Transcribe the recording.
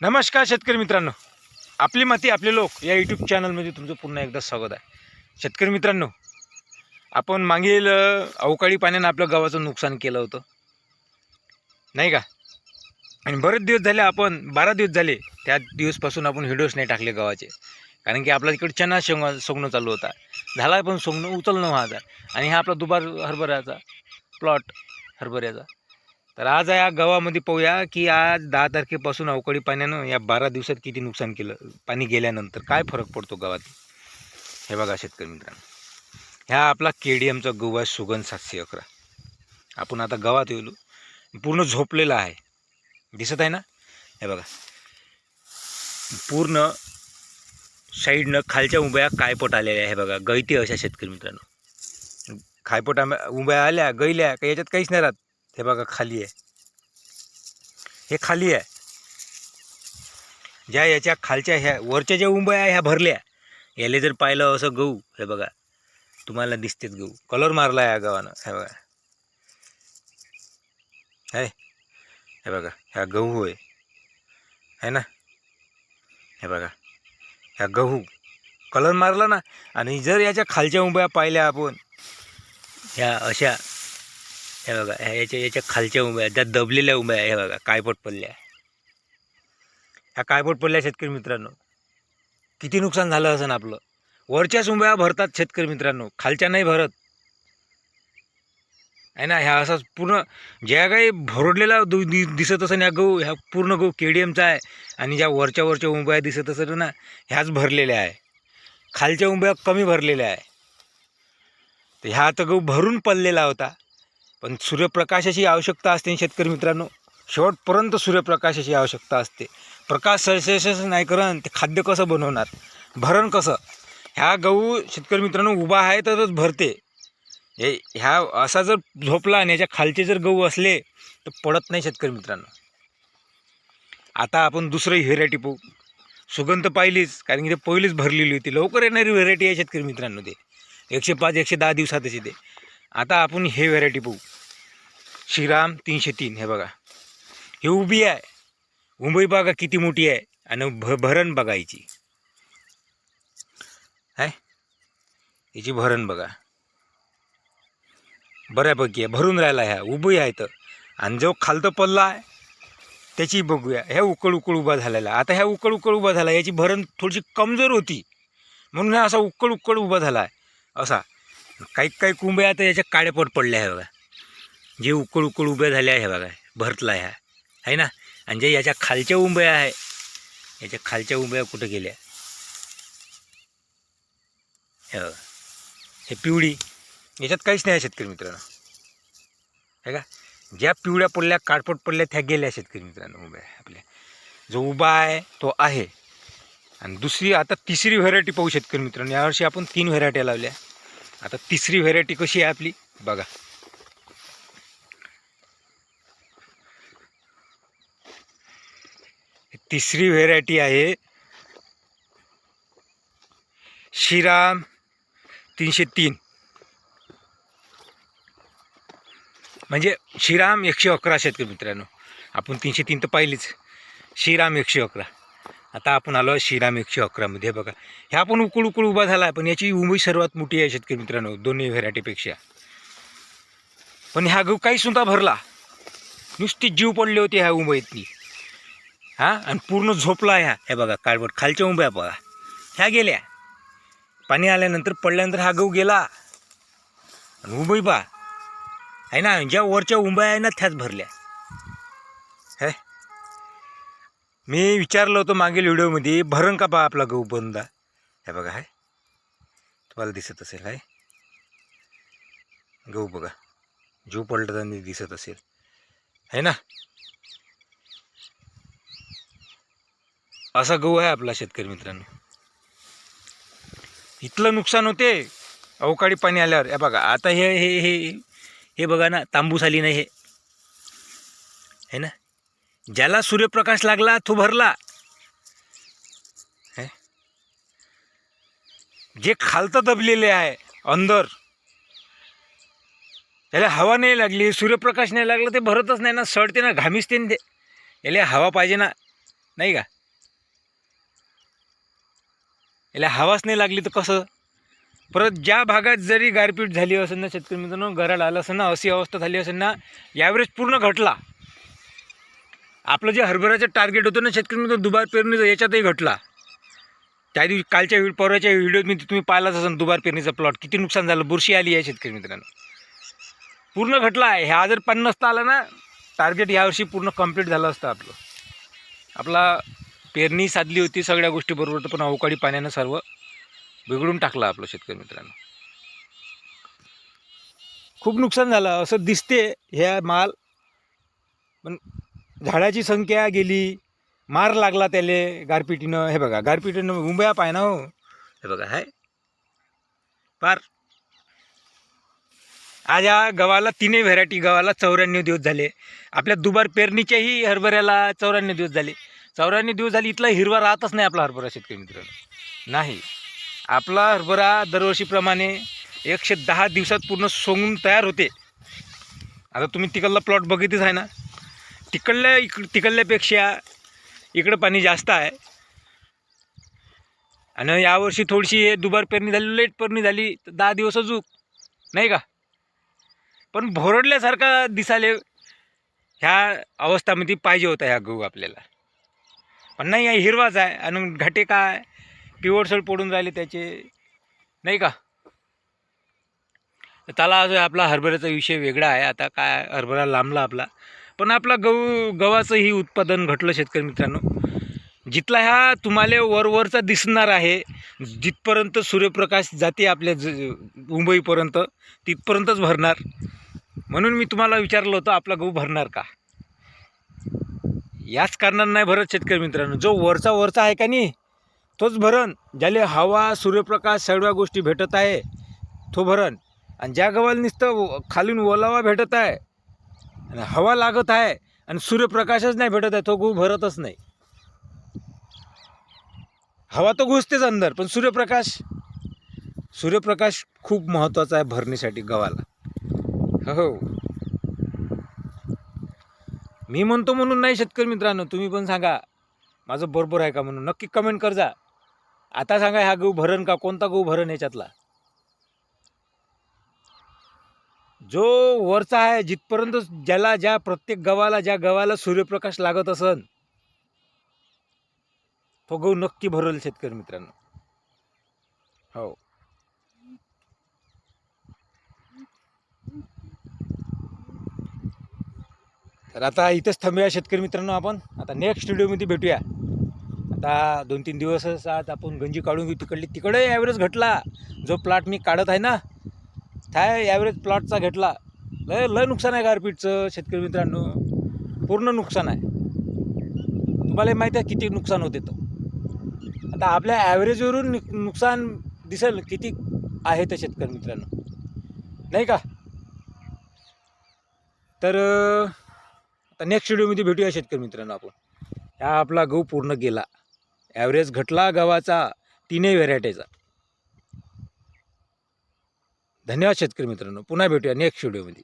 नमस्कार शेतकरी मित्रांनो. आपली माती आपले लोक या यूट्यूब चॅनलमध्ये तुमचं पुन्हा एकदा स्वागत आहे. शेतकरी मित्रांनो आपण मागील अवकाळी पाण्यानं आपल्या गावाचं नुकसान केलं होतं. नाही का? आणि बरेच दिवस झाले आपण बारा दिवस झाले त्या दिवसपासून आपण व्हिडिओज नाही टाकले गावाचे कारण की आपला तिकडे चना शेंग सोंगणं चालू होता. झाला पण सोंगणं उचलणं व्हायचा आणि हा आपला दुबार हरभऱ्याचा प्लॉट हरभऱ्याचा. तर आज या गावामध्ये पाहूया की आज दहा तारखेपासून अवकाळी पाण्यानं या बारा दिवसात किती नुकसान केलं पाणी गेल्यानंतर काय फरक पडतो गावात? हे बघा शेतकरी मित्रांनो. ह्या आपला के डी एमचा गहू आहे सुगंध सातशे अकरा. आपण आता गावात येलो पूर्ण झोपलेला आहे. दिसत आहे ना? हे बघा. पूर्ण साईडनं खालच्या उभ्या कायपट आलेल्या आहे. बघा गैती अशा शेतकरी मित्रांनो. खायपट उभ्या आल्या गैल्या का याच्यात काहीच नाही राहत. हे बघा खाली आहे. हे खाली आहे. ज्या याच्या खालच्या ह्या वरच्या ज्या उंबया आहे ह्या भरल्या. याले जर पाहिलं असं गहू हे बघा. तुम्हाला दिसतेच गहू. कलर मारला आहे या गावानं हे बघा. आहे हे बघा. ह्या गहू आहे. है ना? हे बघा. ह्या गहू. कलर मारला ना. आणि जर याच्या खालच्या उंब्या पाहिल्या आपण ह्या अशा हे बघा ह्या याच्या याच्या खालच्या उंब्या त्या दबलेल्या उंब्या आहे हे बघा कायपोट पडल्या. ह्या कायपोट पडल्या शेतकरी मित्रांनो. किती नुकसान झालं असं आपलं. वरच्याच उंब्या भरतात शेतकरी मित्रांनो. खालच्या नाही भरत. आहे ना ह्या असाच पूर्ण ज्या काही भरडलेला दु- दिसत असेल ह्या गहू ह्या पूर्ण गहू के डी एमचा आहे. आणि ज्या वरच्या वरच्या उंब्या दिसत असेल ना ह्याच भरलेल्या आहे. खालच्या उंब्या कमी भरलेल्या आहे. तर ह्या तर गहू भरून पडलेला होता. पण सूर्यप्रकाशाची आवश्यकता असते शेतकरी मित्रांनो. शेवटपर्यंत सूर्यप्रकाशाची आवश्यकता असते. प्रकाश सशेष नाही करण ते खाद्य कसं बनवणार? भरण कसं? ह्या गहू शेतकरी मित्रांनो उभा आहे तरच भरते. हे ह्या असा जर झोपला आणि याच्या खालचे जर गहू असले तर पडत नाही शेतकरी मित्रांनो. आता आपण दुसरं व्हेरायटी पाहू सुगंध पाहिलीच कारण की ते पहिलीच भरलेली होती. लवकर येणारी व्हेरायटी आहे शेतकरी मित्रांनो ते. एकशे पाच एकशे दहा दिवसातच येते. आता आपण हे व्हेरायटी पाहू श्रीराम तीनशे तीन हे बघा. हे उभी आहे. मुंबई बघा किती मोठी आहे आणि भ भरण बघा हिची. आहे हिची भरण बघा. बऱ्यापैकी आहे. भरून राहिला ह्या. उभी आहे तर. आणि जो खालतं पल्ला आहे त्याची बघूया. ह्या उकळ उकळ उभा झालेला. आहे. आता ह्या उकळ उकळ उभा झाला. याची भरण थोडीशी कमजोर होती. म्हणून हा असा उकळ उकळ उभा झाला आहे. असा. काही काही कुंब्या आता याच्या काळेपट पडल्या आहे बघा. जे उकळ उकळ उभ्या झाल्या आहे बघा भरतला ह्या. आहे ना? आणि जे याच्या खालच्या उंब्या आहे याच्या खालच्या उंब्या कुठं गेल्या? हे हे पिवळी. याच्यात काहीच नाही आहे शेतकरी मित्रांनो. आहे का? ज्या पिवळ्या पडल्या काटपट पडल्या त्या गेल्या शेतकरी मित्रांनो उभ्या आपल्या. जो उभा आहे तो आहे. आणि दुसरी आता तिसरी व्हेरायटी पाहू शेतकरी मित्रांनो. यावर्षी आपण तीन व्हेरायट्या लावल्या. आता तिसरी व्हेरायटी कशी आहे आपली? बघा. तिसरी व्हेरायटी आहे. श्रीराम तीनशे तीन. म्हणजे श्रीराम एकशे अकरा शेतकरी मित्रांनो. आपण तीनशे तीन तर पाहिलीच. श्रीराम एकशे अकरा. आता आपण आलो आहे श्रीराम एकशे अकरामध्ये बघा ह्या पण उकळ उकळ उभा झाला आहे पण याची उंबई सर्वात मोठी आहे शेतकरी मित्रांनो दोन्ही व्हेरायटीपेक्षा पण ह्या गहू काही सुद्धा भरला. नुसती जीव पडले होते ह्या उंबईतली हां? आणि पूर्ण झोपला ह्या. हे बघा काळवट. खालच्या उंब्या बघा. ह्या गेल्या. पाणी आल्यानंतर पडल्यानंतर हा गहू गेला. आणि उंबई पा आहे ना ज्या वरच्या उंब्या आहे ना त्याच भरल्या. हे? मी विचारलं होतं मागील व्हिडिओमध्ये भरण का पा आपला गहू बंदा? हे बघा आहे तुम्हाला दिसत असेल आहे गहू बघा. जीव पलटताना दिसत असेल. आहे ना? असा गहू आहे आपला शेतकरी मित्रांनो. इथलं नुकसान होते. अवकाळी पाणी आल्यावर. हे बघा आता हे हे हे हे बघा ना तांबूस आली नाही हे. है ना? ज्याला सूर्यप्रकाश लागला तो भरला. हे? जे खालतं दबलेले आहे अंदर त्याला हवा नाही लागली सूर्यप्रकाश नाही लागला ते भरतच नाही ना सडते ना घामिसते ना ते. याला हवा पाहिजे ना नाही का? याला हवाच नाही लागली तर कसं? परत ज्या भागात जरी गारपीट झाली असेल ना शेतकरी मित्रांनो घराला आलं असेल ना अशी अवस्था झाली असेल ना यावेळेस पूर्ण घटला. आपलं जे हरभऱ्याचं टार्गेट होतं ना शेतकरी मित्र दुबार पेरणीचं याच्यातही घटला. त्या दिवशी कालच्या परवाच्या व्हिडिओत मी तुम्ही पाहिलाच असेल दुबार पेरणीचा प्लॉट किती नुकसान झालं बुरशी आली आहे शेतकरी मित्रांनो. पूर्ण घटला आहे. ह्या जर पन्नास आला ना टार्गेट यावर्षी पूर्ण कंप्लीट झालं असतं आपलं. आपला पेरणी साधली होती सगळ्या गोष्टी बरोबर पण अवकाळी पाण्यानं सर्व बिघडून टाकलं आपलं शेतकरी मित्रांनो. खूप नुकसान झालं. असं दिसते ह्या माल. पण झाडाची संख्या गेली मार लागला त्याले गारपिटीनं. हे बघा गारपिटीनं उंब्या पाय ना हो. हे बघा हाय. पार. आज या गव्हाला तीनही व्हेरायटी गव्हाला चौऱ्याण्णव दिवस झाले. आपल्या दुबार पेरणीच्याही हरभऱ्याला चौऱ्याण्णव दिवस झाले. चौऱ्याण्णव दिवस झाली इथला हिरवा राहतच नाही आपला हरभरा शेतकरी मित्रांनो. नाही. आपला हरभरा दरवर्षीप्रमाणे एकशे दहा दिवसात पूर्ण सोंगून तयार होते. आता तुम्ही तिकडला प्लॉट बघितच आहे ना? तिकडल्या इक तिकडल्यापेक्षा इकडं पाणी जास्त आहे. आणि यावर्षी थोडीशी हे दुबार पेरणी झाली लेट पेरणी झाली तर दहा दिवस अजूक नाही का? पण भोरडल्यासारखा दिसाले ह्या अवस्थामध्ये पाहिजे होता ह्या गहू आपल्याला. पण नाही आहे हिरवाच आहे. आणि घाटे काय पिवळसळ पडून राहिले त्याचे. नाही का? त्याला अजून आपला हरभऱ्याचा विषय वेगळा आहे. आता काय हरभरा लांबला आपला. पण आपला गहू गव्हाचंही उत्पादन घटलं शेतकरी मित्रांनो. जिथला ह्या तुम्हाला वरवरचा दिसणार आहे जिथपर्यंत सूर्यप्रकाश जाते आपल्या ज मुंबईपर्यंत तिथपर्यंतच भरणार. म्हणून मी तुम्हाला विचारलं होतं आपला गहू भरणार का? याच कारणानं नाही भरत शेतकरी मित्रांनो. जो वरचा वरचा आहे का नाही तोच भरण. ज्याले हवा सूर्यप्रकाश सगळ्या गोष्टी भेटत आहे तो भरण. आणि ज्या गव्हाला नुसतं खालून ओलावा भेटत आहे आणि हवा लागत आहे आणि सूर्यप्रकाशच नाही भेटत आहे तो गहू भरतच नाही. हवा तर घुसतेच अंदर पण सूर्यप्रकाश सूर्यप्रकाश खूप महत्त्वाचा आहे भरणीसाठी गव्हाला. हो. हो. मी म्हणतो म्हणून नाही शेतकरी मित्रांनो तुम्ही पण सांगा. माझं बरोबर आहे का म्हणून? नक्की कमेंट कर जा आता सांगा ह्या गहू भरण का? कोणता गहू भरण याच्यातला? जो वरचा आहे जिथपर्यंत ज्याला ज्या प्रत्येक गव्हाला ज्या गव्हाला सूर्यप्रकाश लागत असन तो गहू नक्की भरल शेतकरी मित्रांनो. हो. तर आता इथंच थांबूया शेतकरी मित्रांनो आपण. आता नेक्स्ट स्टुडिओमध्ये भेटूया. आता दोन तीन दिवसच आज आपण गंजी काढून घेऊ तिकडली. तिकडे ॲव्हरेज घटला. जो प्लॉट मी काढत आहे ना काय ॲव्हरेज प्लॉटचा घेतला लय लय नुकसान आहे गारपीटचं शेतकरी मित्रांनो. पूर्ण नुकसान आहे. तुम्हाला माहिती आहे किती नुकसान होते तर आता आपल्या ॲव्हरेजवरून नुकसान दिसेल किती आहे ते शेतकरी मित्रांनो. नाही का? तर तर नेक्स्ट व्हिडिओमध्ये भेटूया शेतकरी मित्रांनो आपण. हा आपला गहू पूर्ण गेला. ॲव्हरेज घटला गव्हाचा तीनही व्हेरायटीचा धन्यवाद शेतकरी मित्रांनो. पुन्हा भेटूया नेक्स्ट व्हिडिओमध्ये